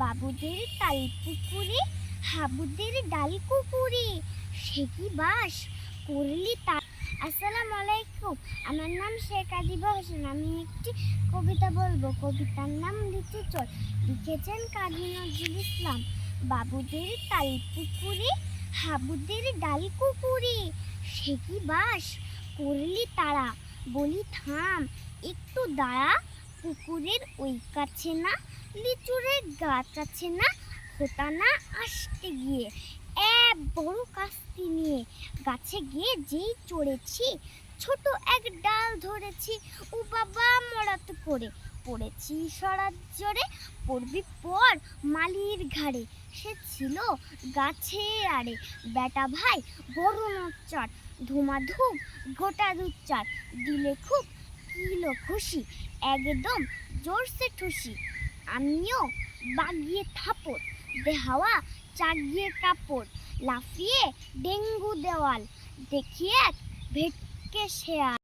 বাবুদের তাল পুকুরে, হাবুদের ডাল কুকুরে। সে কি বাস করলি তা? আসসালামু আলাইকুম, আমার নাম শেখ আদিবা হোসেন। আমি একটি কবিতা বলব। কবিতার নাম লিচু চল। লিখেছেন কাজী নজরুল ইসলাম। বাবুদের তাল পুকুরে, হাবুদের ডাল কুকুরে। সে কি বাস করলি তারা? বলি থাম, একটু দাঁড়া, পুকুরের ওই কাছে না। লিচুরের গাছ আছে না হোতা না আসতে গিয়ে। এক বড় কাস্তি নিয়ে গাছে গিয়ে যেই চড়েছি, ছোট এক ডাল ধরেছি, ও বাবা মরাত করে। পড়েছি সরাত জোরে পড়বি পর মালির ঘাড়ে। সে ছিল গাছে আরে বেটা ভাই বড় নচ্চার, ধুমাধুম গোটা দুচ্চার। দিলে খুব কিলো খুশি, একদম জোরসে ঠুসি। আমিও বাগিয়ে থাপড় দেহাওয়া চাগিয়ে কাপড় লাফিয়ে ডেঙ্গু দেওয়াল দেখিয়ে ভেটকে শেয়াল।